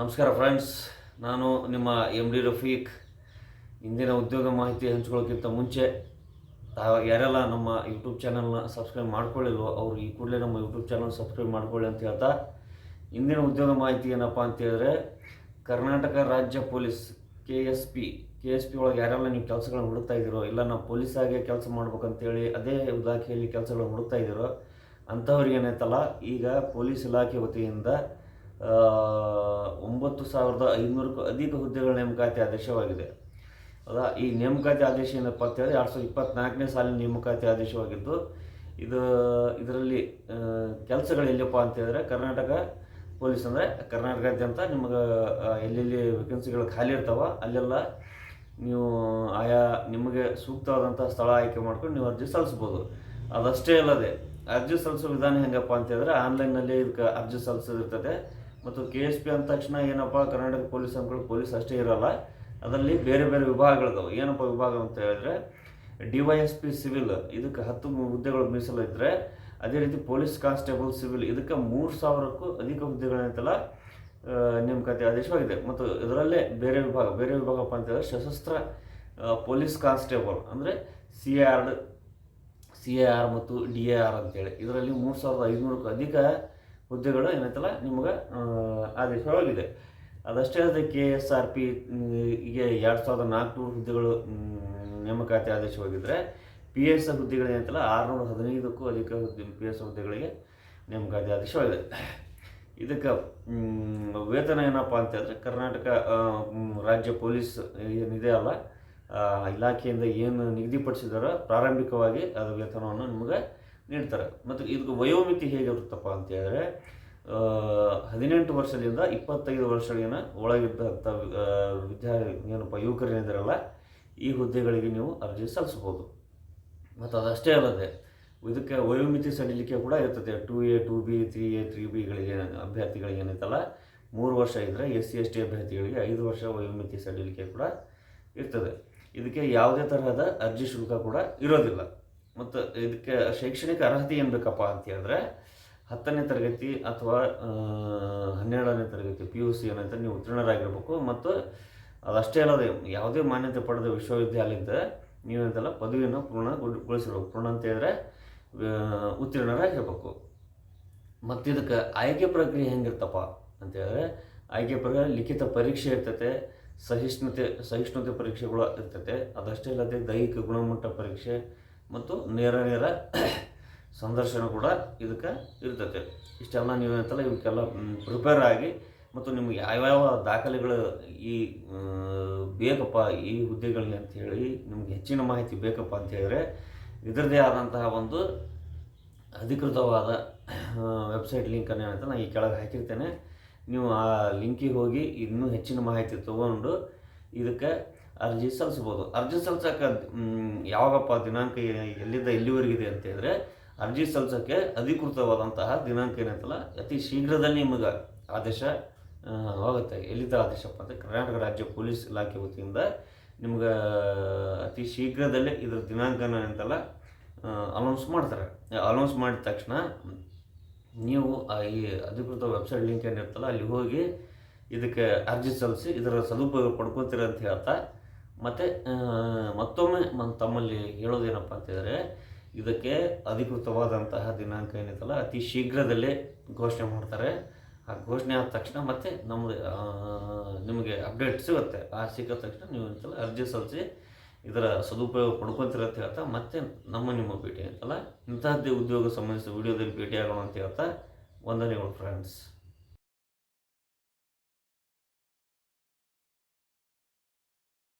ನಮಸ್ಕಾರ ಫ್ರೆಂಡ್ಸ್. ನಾನು ನಿಮ್ಮ ಎಂ ಡಿ ರಫೀಕ್. ಇಂದಿನ ಉದ್ಯೋಗ ಮಾಹಿತಿ ಹಂಚ್ಕೊಳ್ಳೋಕ್ಕಿಂತ ಮುಂಚೆ ಯಾರೆಲ್ಲ ನಮ್ಮ ಯೂಟ್ಯೂಬ್ ಚಾನಲ್ನ ಸಬ್ಸ್ಕ್ರೈಬ್ ಮಾಡ್ಕೊಳ್ಳಿಲ್ವೋ, ಅವರು ಈ ಕೂಡಲೇ ನಮ್ಮ ಯೂಟ್ಯೂಬ್ ಚಾನಲ್ ಸಬ್ಸ್ಕ್ರೈಬ್ ಮಾಡ್ಕೊಳ್ಳಿ ಅಂತ ಹೇಳ್ತಾ, ಇಂದಿನ ಉದ್ಯೋಗ ಮಾಹಿತಿ ಏನಪ್ಪ ಅಂತ ಹೇಳಿದ್ರೆ, ಕರ್ನಾಟಕ ರಾಜ್ಯ police K S P K S P ಒಳಗೆ ಯಾರೆಲ್ಲ ನೀವು ಕೆಲಸಗಳನ್ನ ಹುಡುಕ್ತಾ ಇದ್ದೀರೋ, ಇಲ್ಲ ನಾವು ಪೊಲೀಸಾಗೆ ಕೆಲಸ ಮಾಡ್ಬೇಕಂತೇಳಿ ಅದೇ ಇಲಾಖೆಯಲ್ಲಿ ಕೆಲಸಗಳನ್ನ ಹುಡುಕ್ತಾ ಇದ್ದೀರೋ, ಅಂಥವ್ರಿಗೆ ಏನೈತಲ್ಲ, ಈಗ ಪೊಲೀಸ್ ಇಲಾಖೆ ವತಿಯಿಂದ ಒಂಬತ್ತು ಸಾವಿರದ ಐನೂರಕ್ಕೂ ಅಧಿಕ ಹುದ್ದೆಗಳ ನೇಮಕಾತಿ ಆದೇಶವಾಗಿದೆ. ಅದ ಈ ನೇಮಕಾತಿ ಆದೇಶ ಏನಪ್ಪ ಅಂತ ಹೇಳಿದ್ರೆ ಎರಡು ಸಾವಿರದ ಇಪ್ಪತ್ನಾಲ್ಕನೇ ಸಾಲಿನ ನೇಮಕಾತಿ ಆದೇಶವಾಗಿದ್ದು, ಇದು, ಇದರಲ್ಲಿ ಕೆಲಸಗಳು ಎಲ್ಲಪ್ಪ ಅಂತ ಕರ್ನಾಟಕ ಪೊಲೀಸ್ ಅಂದರೆ ಕರ್ನಾಟಕಾದ್ಯಂತ ನಿಮಗೆ ಎಲ್ಲೆಲ್ಲಿ ವೇಕೆನ್ಸಿಗಳು ಖಾಲಿ ಇರ್ತಾವ ಅಲ್ಲೆಲ್ಲ ನೀವು ಆಯಾ, ನಿಮಗೆ ಸೂಕ್ತವಾದಂಥ ಸ್ಥಳ ಆಯ್ಕೆ ಮಾಡ್ಕೊಂಡು ನೀವು ಅರ್ಜಿ ಸಲ್ಲಿಸ್ಬೋದು. ಅದಷ್ಟೇ ಅಲ್ಲದೆ, ಅರ್ಜಿ ಸಲ್ಲಿಸೋ ವಿಧಾನ ಹೆಂಗಪ್ಪ ಅಂತ ಹೇಳಿದ್ರೆ ಆನ್ಲೈನ್ನಲ್ಲಿ ಇದಕ್ಕೆ ಅರ್ಜಿ ಸಲ್ಲಿಸೋದಿರ್ತದೆ. ಮತ್ತು ಕೆ ಎಸ್ ಪಿ ಅಂದ ತಕ್ಷಣ ಏನಪ್ಪ, ಕರ್ನಾಟಕ ಪೊಲೀಸ್ ಅಂದ್ಕೊಂಡು ಪೊಲೀಸ್ ಅಷ್ಟೇ ಇರಲ್ಲ, ಅದರಲ್ಲಿ ಬೇರೆ ಬೇರೆ ವಿಭಾಗಗಳಿದಾವೆ. ಏನಪ್ಪ ವಿಭಾಗ ಅಂತ ಹೇಳಿದ್ರೆ D Y S P civil ಇದಕ್ಕೆ ಹತ್ತು ಹುದ್ದೆಗಳು ಮೀಸಲಿದ್ದರೆ ಅದೇ ರೀತಿ ಪೊಲೀಸ್ ಕಾನ್ಸ್ಟೇಬಲ್ ಸಿವಿಲ್ ಇದಕ್ಕೆ ಮೂರು ಸಾವಿರಕ್ಕೂ ಅಧಿಕ ಹುದ್ದೆಗಳಂತೆಲ್ಲ ನೇಮಕಾತಿ ಆದೇಶವಾಗಿದೆ ಮತ್ತು ಇದರಲ್ಲೇ ಬೇರೆ ವಿಭಾಗ, ಬೇರೆ ವಿಭಾಗಪ್ಪ ಅಂತ ಹೇಳಿದ್ರೆ ಸಶಸ್ತ್ರ ಪೊಲೀಸ್ ಕಾನ್ಸ್ಟೇಬಲ್, ಅಂದರೆ C R C A R ಮತ್ತು ಡಿ ಎ ಆರ್ ಅಂತೇಳಿ. ಇದರಲ್ಲಿ ಮೂರು ಸಾವಿರದ ಐದುನೂರಕ್ಕೂ ಅಧಿಕ ಹುದ್ದೆಗಳು ಏನೈತಲ್ಲ ನಿಮ್ಗೆ ಆದೇಶವಾಗಿದೆ ಅದಷ್ಟೇ ಅಲ್ಲದೆ ಕೆ ಎಸ್ ಆರ್ ಪಿ ಈಗ ಎರಡು ಸಾವಿರದ ನಾಲ್ಕುನೂರು ಹುದ್ದೆಗಳು ನೇಮಕಾತಿ ಆದೇಶವಾಗಿದ್ದರೆ ಪಿ ಎಸ್ ಹುದ್ದೆಗಳು ಏನೈತಲ್ಲ ಆರುನೂರ ಹದಿನೈದಕ್ಕೂ ಅಧಿಕ ಹುದ್ದೆ ಪಿ ಎಸ್ ಹುದ್ದೆಗಳಿಗೆ ನೇಮಕಾತಿ ಆದೇಶವಾಗಿದೆ ಇದಕ್ಕೆ ವೇತನ ಏನಪ್ಪ ಅಂತ ಹೇಳಿದ್ರೆ, ಕರ್ನಾಟಕ ರಾಜ್ಯ ಪೊಲೀಸ್ ಏನಿದೆ ಅಲ್ಲ ಇಲಾಖೆಯಿಂದ ಏನು ನಿಗದಿಪಡಿಸಿದಾರೋ ಪ್ರಾರಂಭಿಕವಾಗಿ ಅದು ವೇತನವನ್ನು ನಿಮಗೆ ನೀಡ್ತಾರೆ. ಮತ್ತು ಇದಕ್ಕೆ ವಯೋಮಿತಿ ಹೇಗಿರುತ್ತಪ್ಪ ಅಂತ ಹೇಳಿದ್ರೆ ಹದಿನೆಂಟು ವರ್ಷದಿಂದ ಇಪ್ಪತ್ತೈದು ವರ್ಷಗಳಿನ ಒಳಗಿದ್ದಂಥ ವಿದ್ಯಾರ್ಥಿ ವಿದ್ಯಾ ಏನಪ್ಪ ಯುವಕರೇನಿದ್ದಾರಲ್ಲ ಈ ಹುದ್ದೆಗಳಿಗೆ ನೀವು ಅರ್ಜಿ ಸಲ್ಲಿಸ್ಬೋದು ಮತ್ತು ಅದಷ್ಟೇ ಅಲ್ಲದೆ, ಇದಕ್ಕೆ ವಯೋಮಿತಿ ಸಡಿಲಿಕೆ ಕೂಡ ಇರ್ತದೆ. Two A, two B, three A, three ಬಿಗಳಿಗೆ ಅಭ್ಯರ್ಥಿಗಳಿಗೆ ಏನೈತಲ್ಲ ಮೂರು ವರ್ಷ ಇದ್ದರೆ ಎಸ್ ಸಿ, ಎಸ್ ಟಿ ಅಭ್ಯರ್ಥಿಗಳಿಗೆ ಐದು ವರ್ಷ ವಯೋಮಿತಿ ಸಡಿಲಿಕೆ ಕೂಡ ಇರ್ತದೆ. ಇದಕ್ಕೆ ಯಾವುದೇ ತರಹದ ಅರ್ಜಿ ಶುಲ್ಕ ಕೂಡ ಇರೋದಿಲ್ಲ. ಮತ್ತು ಇದಕ್ಕೆ ಶೈಕ್ಷಣಿಕ ಅರ್ಹತೆ ಏನು ಬೇಕಪ್ಪ ಅಂತ ಹೇಳಿದ್ರೆ, ಹತ್ತನೇ ತರಗತಿ ಅಥವಾ ಹನ್ನೆರಡನೇ ತರಗತಿ ಪಿ ಯು ಸಿ ಏನಂತ ನೀವು ಉತ್ತೀರ್ಣರಾಗಿರ್ಬೇಕು. ಮತ್ತು ಅದಷ್ಟೇ ಅಲ್ಲದೆ ಯಾವುದೇ ಮಾನ್ಯತೆ ಪಡೆದ ವಿಶ್ವವಿದ್ಯಾಲಯದ ಅಂತೆಲ್ಲ ಪದವಿಯನ್ನು ಪೂರ್ಣಗೊಳಿಸಿರ್ಬೇಕು. ಪೂರ್ಣ ಅಂತ ಹೇಳಿದ್ರೆ ಉತ್ತೀರ್ಣರಾಗಿರ್ಬೇಕು. ಮತ್ತು ಇದಕ್ಕೆ ಆಯ್ಕೆ ಪ್ರಕ್ರಿಯೆ ಹೆಂಗಿರ್ತಪ್ಪ ಅಂತ ಹೇಳಿದ್ರೆ, ಆಯ್ಕೆ ಪ್ರಕ್ರಿಯೆ ಲಿಖಿತ ಪರೀಕ್ಷೆ ಇರ್ತತೆ, ಸಹಿಷ್ಣುತೆ ಸಹಿಷ್ಣುತೆ ಪರೀಕ್ಷೆಗಳು ಇರ್ತತೆ. ಅದಷ್ಟೇ ಅಲ್ಲದೆ ದೈಹಿಕ ಗುಣಮಟ್ಟ ಪರೀಕ್ಷೆ ಮತ್ತು ನೇರ ನೇರ ಸಂದರ್ಶನ ಕೂಡ ಇದಕ್ಕೆ ಇರ್ತೈತೆ. ಇಷ್ಟೆಲ್ಲ ನೀವು ಏನಂತಲ್ಲ ಇವಕ್ಕೆಲ್ಲ ಪ್ರಿಪೇರ್ ಆಗಿ ಮತ್ತು ನಿಮ್ಗೆ ಯಾವ್ಯಾವ ದಾಖಲೆಗಳು ಈ ಬೇಕಪ್ಪ ಈ ಹುದ್ದೆಗಳಿಗೆ ಅಂಥೇಳಿ ನಿಮ್ಗೆ ಹೆಚ್ಚಿನ ಮಾಹಿತಿ ಬೇಕಪ್ಪ ಅಂತ ಹೇಳಿದ್ರೆ ಇದರದೇ ಆದಂತಹ ಒಂದು ಅಧಿಕೃತವಾದ ವೆಬ್ಸೈಟ್ ಲಿಂಕನ್ನು ಏನಂತ ನಾನು ಈ ಕೆಳಗೆ ಹಾಕಿರ್ತೇನೆ. ನೀವು ಆ ಲಿಂಕಿಗೆ ಹೋಗಿ ಇನ್ನೂ ಹೆಚ್ಚಿನ ಮಾಹಿತಿ ತೊಗೊಂಡು ಇದಕ್ಕೆ ಅರ್ಜಿ ಸಲ್ಲಿಸ್ಬೋದು. ಅರ್ಜಿ ಸಲ್ಲಿಸೋಕೆ ಯಾವಾಗಪ್ಪ ದಿನಾಂಕ ಎಲ್ಲಿಂದ ಎಲ್ಲಿವರೆಗಿದೆ ಅಂತ ಹೇಳಿದ್ರೆ ಅರ್ಜಿ ಸಲ್ಲಿಸೋಕ್ಕೆ ಅಧಿಕೃತವಾದಂತಹ ದಿನಾಂಕ ಏನಂತಲ್ಲ, ಅತಿ ಶೀಘ್ರದಲ್ಲಿ ನಿಮಗೆ ಆದೇಶ ಆಗುತ್ತೆ. ಎಲ್ಲಿದ್ದ ಆದೇಶಪ್ಪ ಅಂದರೆ ಕರ್ನಾಟಕ ರಾಜ್ಯ ಪೊಲೀಸ್ ಇಲಾಖೆ ವತಿಯಿಂದ ನಿಮ್ಗೆ ಅತಿ ಶೀಘ್ರದಲ್ಲೇ ಇದ್ರ ದಿನಾಂಕನ ಅಂತಲ್ಲ ಅನೌನ್ಸ್ ಮಾಡ್ತಾರೆ. ಅನೌನ್ಸ್ ಮಾಡಿದ ತಕ್ಷಣ ನೀವು ಈ ಅಧಿಕೃತ ವೆಬ್ಸೈಟ್ ಲಿಂಕ್ ಏನಿರ್ತಲ್ಲ ಅಲ್ಲಿ ಹೋಗಿ ಇದಕ್ಕೆ ಅರ್ಜಿ ಸಲ್ಲಿಸಿ, ಇದರ ಸದುಪಯೋಗ ಪಡ್ಕೊತೀರ ಅಂತ ಹೇಳ್ತಾ ಮತ್ತು ಮತ್ತೊಮ್ಮೆ ಮನ್, ತಮ್ಮಲ್ಲಿ ಹೇಳೋದೇನಪ್ಪ ಅಂತ ಹೇಳಿದ್ರೆ ಇದಕ್ಕೆ ಅಧಿಕೃತವಾದಂತಹ ದಿನಾಂಕ ಏನಿತ್ತಲ್ಲ, ಅತಿ ಶೀಘ್ರದಲ್ಲೇ ಘೋಷಣೆ ಮಾಡ್ತಾರೆ. ಆ ಘೋಷಣೆ ಆದ ತಕ್ಷಣ ಮತ್ತೆ ನಮ್ಮದು ನಿಮಗೆ ಅಪ್ಡೇಟ್ ಸಿಗುತ್ತೆ. ಆ ಸಿಕ್ಕ ತಕ್ಷಣ ನೀವು ಅಂತಲ್ಲ ಅರ್ಜಿ ಸಲ್ಲಿಸಿ ಇದರ ಸದುಪಯೋಗ ಪಡ್ಕೊತೀರ ಅಂತ ಹೇಳ್ತಾ, ಮತ್ತೆ ನಮ್ಮ ನಿಮ್ಮ ಭೇಟಿ ಅಂತಲ್ಲ ಇಂತಹದ್ದೇ ಉದ್ಯೋಗ ಸಂಬಂಧಿಸಿದ ವಿಡಿಯೋದಲ್ಲಿ ಭೇಟಿಯಾಗೋಣ ಅಂತ ಹೇಳ್ತಾ, ವಂದನೆಗಳು ಫ್ರೆಂಡ್ಸ್